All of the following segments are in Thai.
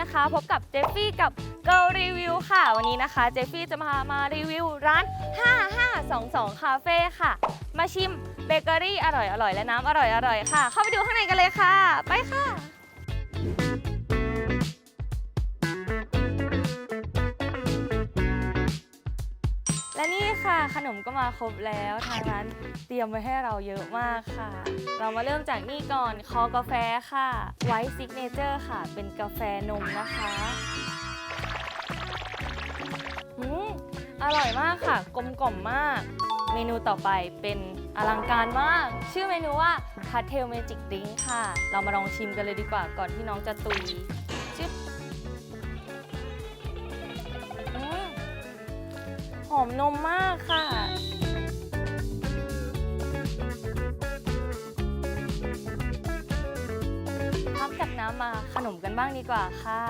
นะคะ พบกับเจฟฟี่กับ Girl Review ค่ะ วันนี้นะคะ เจฟฟี่จะมามารีวิวร้าน 5522 คาเฟ่ค่ะ มาชิมเบเกอรี่อร่อยๆ และน้ำอร่อยๆ ค่ะ เข้าไปดูข้างในกันเลยค่ะ ไปค่ะ และนี่ค่ะขนมก็มาครบแล้วทางร้านเตรียมไว้ให้เราเยอะมากค่ะ เรามาเริ่มจากนี่ก่อนคอกาแฟค่ะไวท์ซิกเนเจอร์ค่ะ เป็นกาแฟนมนะคะอืมอร่อยมากค่ะ กลมกล่อมมาก เมนูต่อไปเป็นอลังการมาก ชื่อเมนูว่าพาเทลเมจิกดิงค่ะ เรามาลองชิมกันเลยดีกว่าก่อนที่น้องจะตุย หอมนมมากค่ะ พักจากน้ำมาขนมกันบ้างดีกว่าค่ะ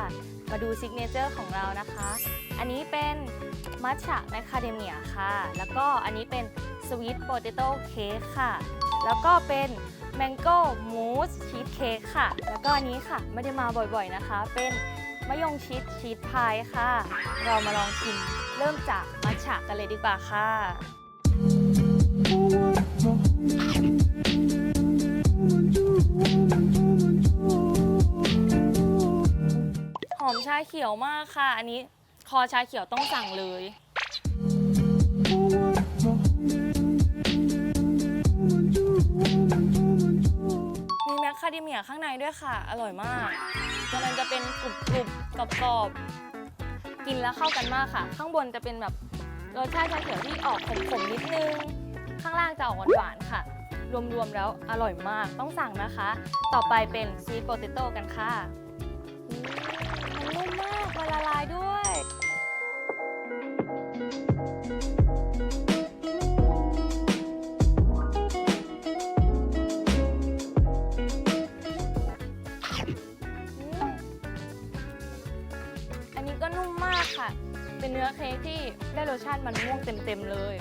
มาดูซิกเนเจอร์ของเรานะคะ อันนี้เป็นมัทฉะแมคคาเดเมียค่ะ แล้วก็อันนี้เป็นสวีทโปเตโต้เค้กค่ะ แล้วก็เป็นแมงโก้มูสชีสเค้กค่ะ แล้วก็อันนี้ค่ะ ไม่ได้มาบ่อยๆนะคะ เป็นมะยงชิดชีสพายค่ะ เรามาลองชิมเริ่มจาก ฉะกันเลยดีกว่าค่ะ หอมชาเขียวมากค่ะ อันนี้คอชาเขียวต้องสั่งเลย มีแมคคาเดเมียข้างในด้วยค่ะ อร่อยมากมันจะเป็นกรุบกรุบกรอบกรอบๆกินแล้วเข้ากันมากค่ะ ข้างบนจะเป็นแบบ รสชาติชาเขียวที่ออกขมๆนิดนึง ข้างล่างจะออกหวานๆค่ะ รวมๆแล้วอร่อยมากต้องสั่งนะคะ ต่อไปเป็นซีโปเตโต้กันค่ะมันนุ่มมากมันละลายด้วยอันนี้ก็นุ่มมากค่ะ เป็นเนื้อเค้กที่ได้รสชาติมันม่วงเต็มๆเลย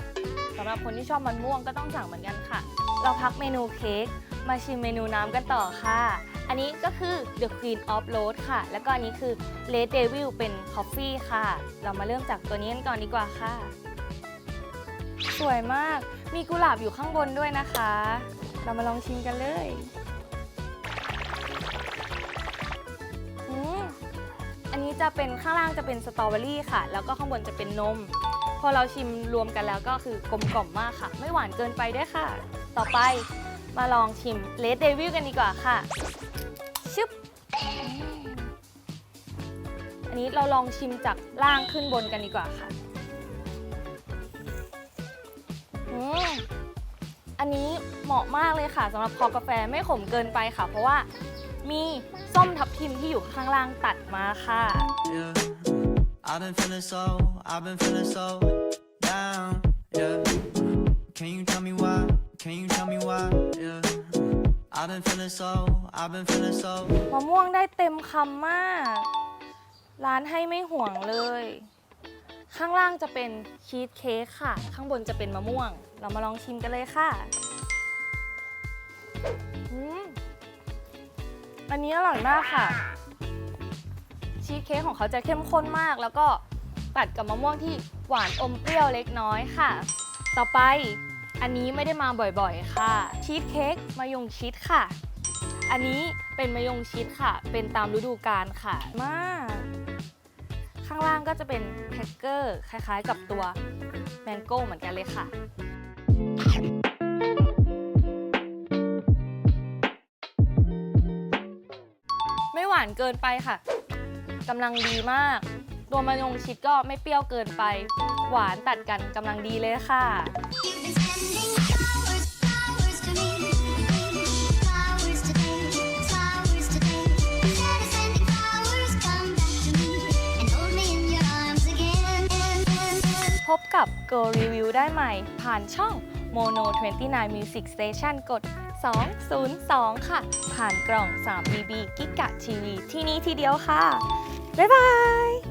สำหรับคนที่ชอบมันม่วงก็ต้องสั่งเหมือนกันค่ะ เราพักเมนูเค้กมาชิมเมนูน้ำกันต่อค่ะ อันนี้ก็คือ The Queen of Road ค่ะ แล้วก็อันนี้คือ Red Devil เป็น Coffee ค่ะ เรามาเริ่มจากตัวนี้กันก่อนดีกว่าค่ะ สวยมากมีกุหลาบอยู่ข้างบนด้วยนะคะ เรามาลองชิมกันเลย จะเป็นข้างล่างจะเป็นสตรอเบอรี่ค่ะ แล้วก็ข้างบนจะเป็นนม พอเราชิมรวมกันแล้วก็คือกลมกล่อมมากค่ะ ไม่หวานเกินไปด้วยค่ะ ต่อไปมาลองชิมเลดเดวิลกันดีกว่าค่ะ ชึบ อันนี้เราลองชิมจากล่างขึ้นบนกันดีกว่าค่ะอันนี้เหมาะมากเลยค่ะสำหรับคอกาแฟไม่ขมเกินไปค่ะ เพราะว่า มีส้มทับทิมที่อยู่ข้างล่างตัดมาค่ะ Yeah, I've been feeling so, I've been feeling so down. Yeah, can you tell me why? Can you tell me why? Yeah, I've been feeling so, I've been feeling so. มะม่วงได้เต็มคำมาก ร้านให้ไม่ห่วงเลย ข้างล่างจะเป็นชีสเค้กค่ะ ข้างบนจะเป็นมะม่วง เรามาลองชิมกันเลยค่ะอืม อันนี้อร่อยมากค่ะ ชีสเค้กของเขาจะเข้มข้นมาก แล้วก็ตัดกับมะม่วงที่หวานอมเปรี้ยวเล็กน้อยค่ะ ต่อไปอันนี้ไม่ได้มาบ่อยๆ ค่ะ ชีสเค้กมายงชิดค่ะ อันนี้เป็นมะยงชิดค่ะ เป็นตามฤดูกาลค่ะ มาก ข้างล่างก็จะเป็นแครกเกอร์คล้ายๆ กับตัวแมงโก้เหมือนกันเลยค่ะ เกินไปค่ะกำลังดีมาก ตัวมะยงชิดก็ไม่เปรี้ยวเกินไป หวานตัดกันกำลังดีเลยค่ะ พบกับ Go Review ได้ใหม่ ผ่านช่อง Mono 29 Music Station กด 202 ค่ะ ผ่านกล่อง 3BB กิกะทีวีที่นี่ทีเดียวค่ะ บ๊ายบาย